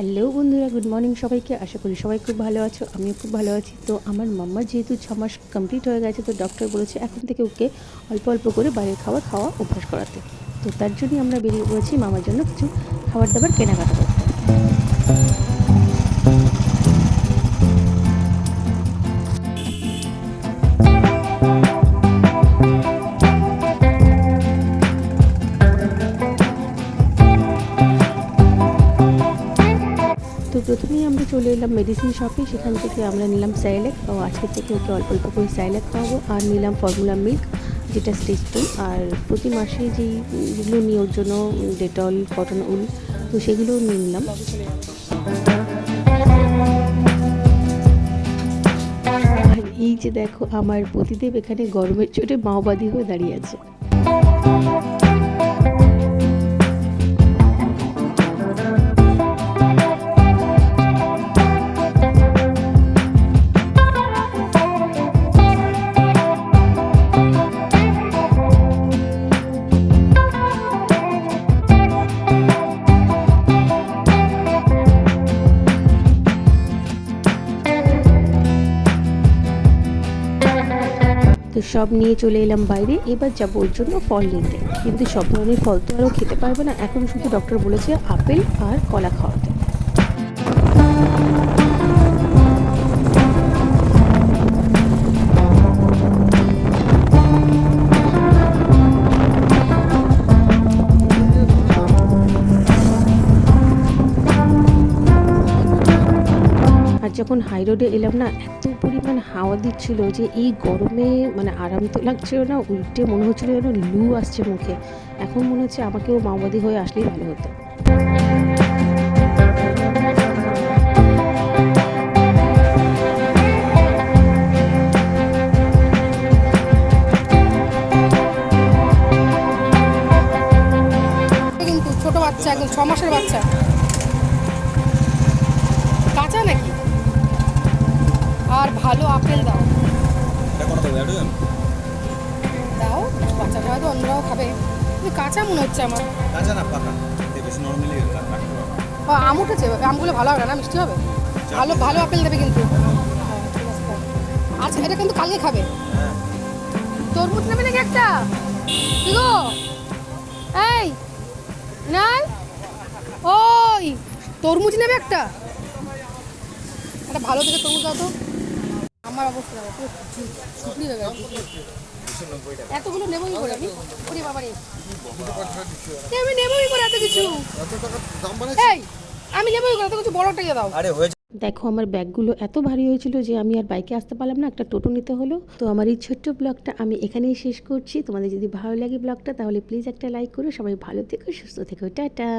Hello বন্ধুরা, good morning সবাইকে। আশা করি সবাই খুব ভালো আছো, আমিও খুব ভালো আছি। তো আমার মাম্মার যেহেতু ছ মাস কমপ্লিট হয়ে গেছে, তো ডক্টর বলেছে এখন থেকে ওকে অল্প অল্প করে বাইরের খাবার খাওয়া অভ্যাস করাতে। তো তার জন্যই আমরা বেরিয়ে পড়েছি মামার জন্য কিছু খাবার দাবার কেনাকাটা করতে। তো প্রথমেই আমরা চলে এলাম মেডিসিন শপে সেখান থেকে আমরা নিলাম স্যারেলেক তো আজকে থেকে ওকে অল্প অল্প করে স্যারেলেক খাওয়াবো আর নিলাম ফর্মুলা মিল্ক যেটা স্টেজ টু আর প্রতি মাসে যেই যেগুলো নিয়ে ওর জন্য ডেটল কটন উল তো সেগুলোও নিয়ে নিলাম। আর এই যে দেখো, আমার পতিদেব এখানে গরমের চোটে মাওবাদী হয়ে দাঁড়িয়ে আছে। তো সব নিয়ে চলে এলাম বাইরে। এবার যাব ওর জন্য ফল নিতে। কিন্তু সব ধরনের ফল তো আরও খেতে পারবে না। এখন শুধু ডক্টর বলেছে আপেল আর কলা খাওয়াতে। যখন হাই রোডে এলাম না, এত পরিমাণ হাওয়া দিচ্ছিল যে এই গরমে মানে আরাম তো লাগছিল না, উল্টে মনে হচ্ছিল যেন লু আসছে মুখে। এখন মনে হচ্ছে আমাকেও মাওবাদী হয়ে আসলেই ভালো হতো। ছোট বাচ্চা, একদম ছ মাসের বাচ্চা। কাঁচা নাকি? আর ভালো আপেল দাও। দাও? বাচ্চাটা হয়তো অন্যরাও খাবে। কিন্তু কাঁচা মনে হচ্ছে আমার। কাঁচা না পাকা। নরমালি ও, আম উঠেছে আমগুলো ভালো হবে না? মিষ্টি হবে? ভালো ভালো আপেল দেবে কিন্তু। হ্যাঁ। আচ্ছা এটা কিন্তু কালকে খাবে। হ্যাঁ। তরমুজ নেবে নাকি একটা? গো এই নাই ওই তরমুজ নেবে একটা? একটা ভালো থেকে তরমুজ দাও তো। আমার অবস্থা দেখো, হয়ে গেছে এতগুলো নেবই করে আমি ওরে বাবা রে। এ, আমি নেবই করে এত কিছু। এই আমি নেবই করে এত কিছু বড় একটা ইয়ে দাও। আরে হয়েছে। দেখো আমার ব্যাগগুলো এত ভারী হয়েছিল যে আমি আর বাইকে আসতে পারলাম না একটা টোটো নিতে হলো। তো আমার এই ছোট্ট ব্লগটা আমি এখানেই শেষ করছি। তোমাদের যদি ভালো লাগে ব্লগটা তাহলে প্লিজ একটা লাইক করো। সবাই ভালো থেকো সুস্থ থেকো। টাটা।